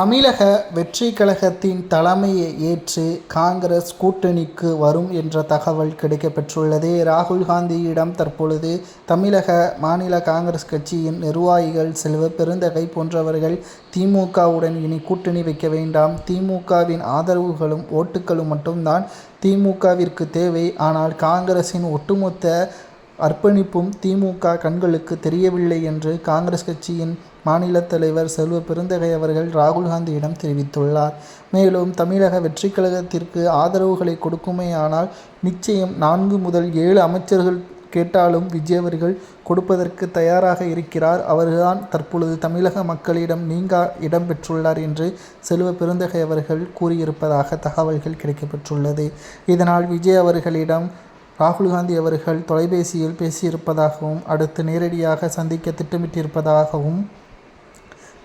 தமிழக வெற்றி கழகத்தின் தலைமையை ஏற்று காங்கிரஸ் கூட்டணிக்கு வரும் என்ற தகவல் கிடைக்கப்பெற்றுள்ளது. ராகுல் காந்தியிடம் தற்பொழுது தமிழக மாநில காங்கிரஸ் கட்சியின் நிர்வாகிகள் செல்வ பெருந்தகை போன்றவர்கள் திமுகவுடன் இனி கூட்டணி வைக்க வேண்டாம். திமுகவின் ஆதரவுகளும் ஓட்டுகளும் மட்டும்தான் திமுகவிற்கு தேவை. ஆனால் காங்கிரசின் ஒட்டுமொத்த அர்ப்பணிப்பும் திமுக கண்களுக்கு தெரியவில்லை என்று காங்கிரஸ் கட்சியின் மாநில தலைவர் செல்வ பெருந்தகை அவர்கள் ராகுல்காந்தியிடம் தெரிவித்துள்ளார். மேலும் தமிழக வெற்றி கழகத்திற்கு ஆதரவுகளை கொடுக்குமேயானால் நிச்சயம் நான்கு முதல் ஏழு அமைச்சர்கள் கேட்டாலும் விஜய் அவர்கள் கொடுப்பதற்கு தயாராக இருக்கிறார். அவர்தான் தற்பொழுது தமிழக மக்களிடம் நீங்கா இடம் பெற்றுள்ளார் என்று செல்வ பெருந்தகை அவர்கள் கூறியிருப்பதாக தகவல்கள் கிடைக்கப்பெற்றுள்ளது. இதனால் விஜய் அவர்களிடம் ராகுல் காந்தி அவர்கள் தொலைபேசியில் பேசியிருப்பதாகவும் அடுத்து நேரடியாக சந்திக்க திட்டமிட்டிருப்பதாகவும்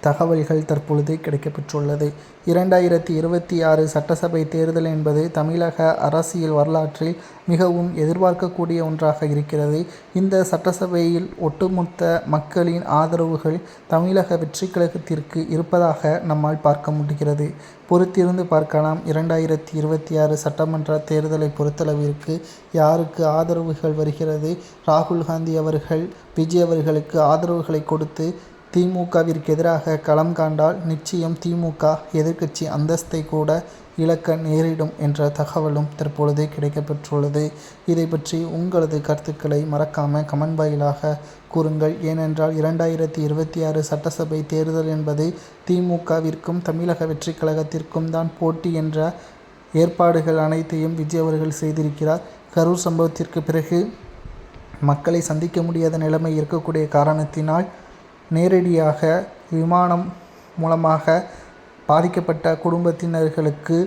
தகவல்கள் தற்பொழுது கிடைக்கப்பெற்றுள்ளது. இரண்டாயிரத்தி இருபத்தி ஆறு சட்டசபை தேர்தல் என்பது தமிழக அரசியல் வரலாற்றில் மிகவும் எதிர்பார்க்கக்கூடிய ஒன்றாக இருக்கிறது. இந்த சட்டசபையில் ஒட்டுமொத்த மக்களின் ஆதரவுகள் தமிழக வெற்றி கழகத்திற்கு இருப்பதாக நம்மால் பார்க்க முடிகிறது. பொறுத்திருந்து பார்க்கலாம். இரண்டாயிரத்தி இருபத்தி ஆறு சட்டமன்ற தேர்தலை பொறுத்தளவிற்கு யாருக்கு ஆதரவுகள் வருகிறது? ராகுல் காந்தி அவர்கள் விஜய் அவர்களுக்கு ஆதரவுகளை கொடுத்து திமுகவிற்கு எதிராக களம் காண்டால் நிச்சயம் திமுக எதிர்க்கட்சி அந்தஸ்தை கூட இழக்க நேரிடும் என்ற தகவலும் தற்பொழுது கிடைக்கப்பெற்றுள்ளது. இதை பற்றி உங்களது கருத்துக்களை மறக்காம கமெண்ட் வாயிலாக கூறுங்கள். ஏனென்றால் இரண்டாயிரத்தி இருபத்தி ஆறு சட்டசபை தேர்தல் என்பது திமுகவிற்கும் தமிழக வெற்றிக் கழகத்திற்கும் தான் போட்டி என்ற ஏற்பாடுகள் அனைத்தையும் விஜய் அவர்கள் செய்திருக்கிறார். கரூர் சம்பவத்திற்கு பிறகு மக்களை சந்திக்க முடியாத நிலைமை இருக்கக்கூடிய காரணத்தினால் நேரடியாக விமானம் மூலமாக பாதிக்கப்பட்ட குடும்பத்தினர்களுக்கு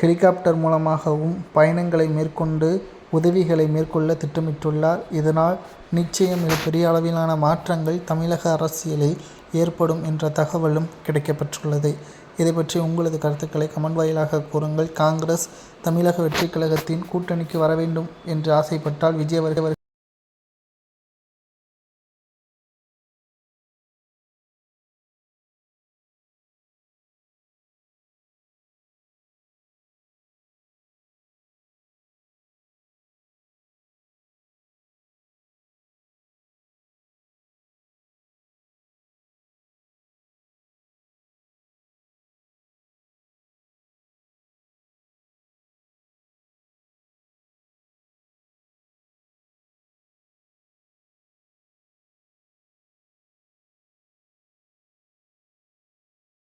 ஹெலிகாப்டர் மூலமாகவும் பயணங்களை மேற்கொண்டு உதவிகளை மேற்கொள்ள திட்டமிட்டுள்ளார். இதனால் நிச்சயம் மிகப்பெரிய அளவிலான மாற்றங்கள் தமிழக அரசியலில் ஏற்படும் என்ற தகவலும் கிடைக்கப்பெற்றுள்ளது. இதை பற்றி உங்களது கருத்துக்களை கமெண்ட் வாயிலாக கூறுங்கள். காங்கிரஸ் தமிழக வெற்றி கழகத்தின் கூட்டணிக்கு வர வேண்டும் என்று ஆசைப்பட்டால் விஜய் அவர்கள்